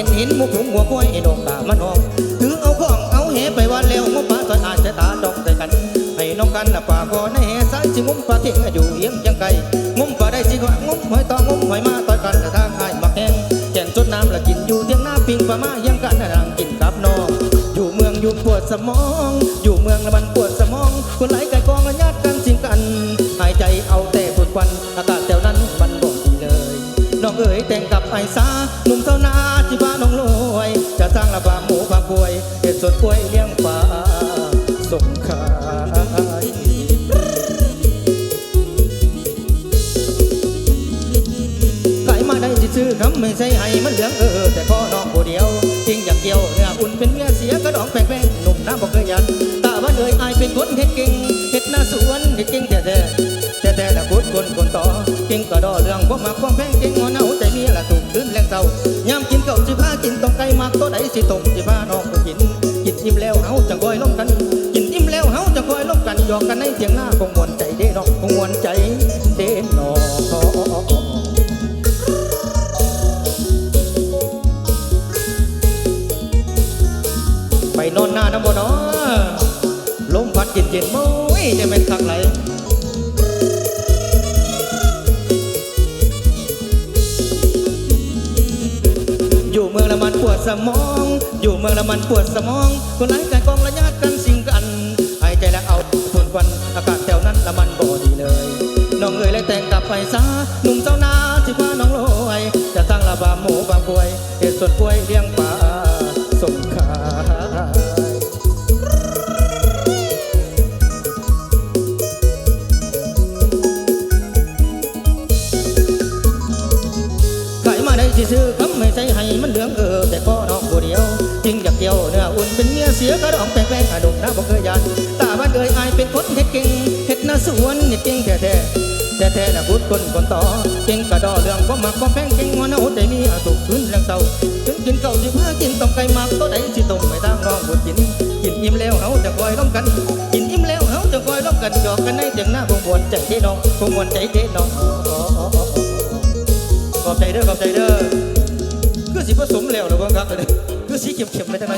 ็นหมุกหุงหัวกล้วยไอ้ดอกตามันหอมถือเอาของเอาเหไปวันแล้วงมปลาสอยอาจจะตาดองใส่กันให้น้องกันละป่าก่อนในเหสายสิงมปลาเทิ้งอยู่เยี่ยงจังไกงมปลาได้สิก็งมหอยตองมหอยมาต่อยกันแต่ทางหายมาแกงแก่นจดน้ำละกินอยู่เที่ยงหน้าปิงปลามายังกันน่ะนางกินกับน้องอยู่เมืองอยู่ปวดสมอง อยู่เมืองละมันปวดสมองคนไหลก่ก องเอ๋ยแต่งกับไอ้สาหนุ่มเท่านาที่บ้านน้องรวย จะสร้างระบาหมูฟาร์มกล้วยเห็ดสดกล้วยเลี้ยงปลาส่งขายขายมาได้ที่ซื้อคำไม่ใช่ให้มันเหลืองเออ แต่พอน้องผู้เดียวจริงอย่างเกี่ยวเนื้ออุ่นเป็นเมียเสียกระดองแป้งแป้งหนุ่มน้ำบอกเคยยันตาบ้านเอ่ยอายเป็นคนเฮ็ดเก่งเฮ็ดหน้าสวนเฮ็ดเก่งแท้แท้แต่แต่ละกุดคนคนต่อเก่งกระดอเรื่องความมักความแพงเก่ง มักตัวใดสิต้มสิพาน้องไปกินกินอิ่มแล้วเฮาจังคอยล้มกัน กินอิ่มแล้วเฮาจังคอยล้มกันหยอกกันในเถียงหน้าคงมวนใจเด้น้องคงมวนใจเด้น้องไปนอนหน้าน้ำบ่เนาะลมพัดเย็นเย็นๆโม้ยจะเป็นคักไหล เมืองละมันปวดสมอง อยู่เมืองละมันปวดสมอง คนไหนใจกองระยะกันสิ่งกันหายใจแล้วเอาฝุ่นควันอากาศแถวนั้นละมันบ่ดีเลย น้องเอ๋ยเลยแต่งกลับไปซะหนุ่มเจ้านาที่ว่าน้องรวยจะสร้างระบาหมูบางกลวยเห็ดส่วนกล้วยเลี้ยงปลา ได้สิซื้อคำไม่ใช่ให้มันเหลืองเออแต่ก็น้องผู้เดียวจริงอยากเกี่ยวเนื้ออุ่นเป็นเมียเสียกระดองแป้งแป้งอาดุกนะบอกเคยยันตาบ้านเอ่ยอายเป็นคนเฮ็ดเก่งเฮ็ดหน้าสวนเฮ็ดเก่งแท้แท้แท้แท้นะพูดคนคนต่อเก่งกระดอเรื่องความมักความแพงเก่งงอนเอาใจมีอาตุกขึ้นแรงเศร้าถึงกินเก่าสิพากินต้มไก่มักตัวใดสิต้มไม่ตั้งน้องบดกินกินอิ่มแล้วเฮาจะคอยล้อมกัน กินอิ่มแล้วเฮาจะคอยล้อมกันหยอกกันในเตียงหน้าคงมวนใจเด้น้องคงมวนใจเด้น้อง ขอบใจเด้อขอบใจเด้อคือสิผสมแล้วหรือเปล่าครับอันนี้คือสีเข็มๆไปทางไหน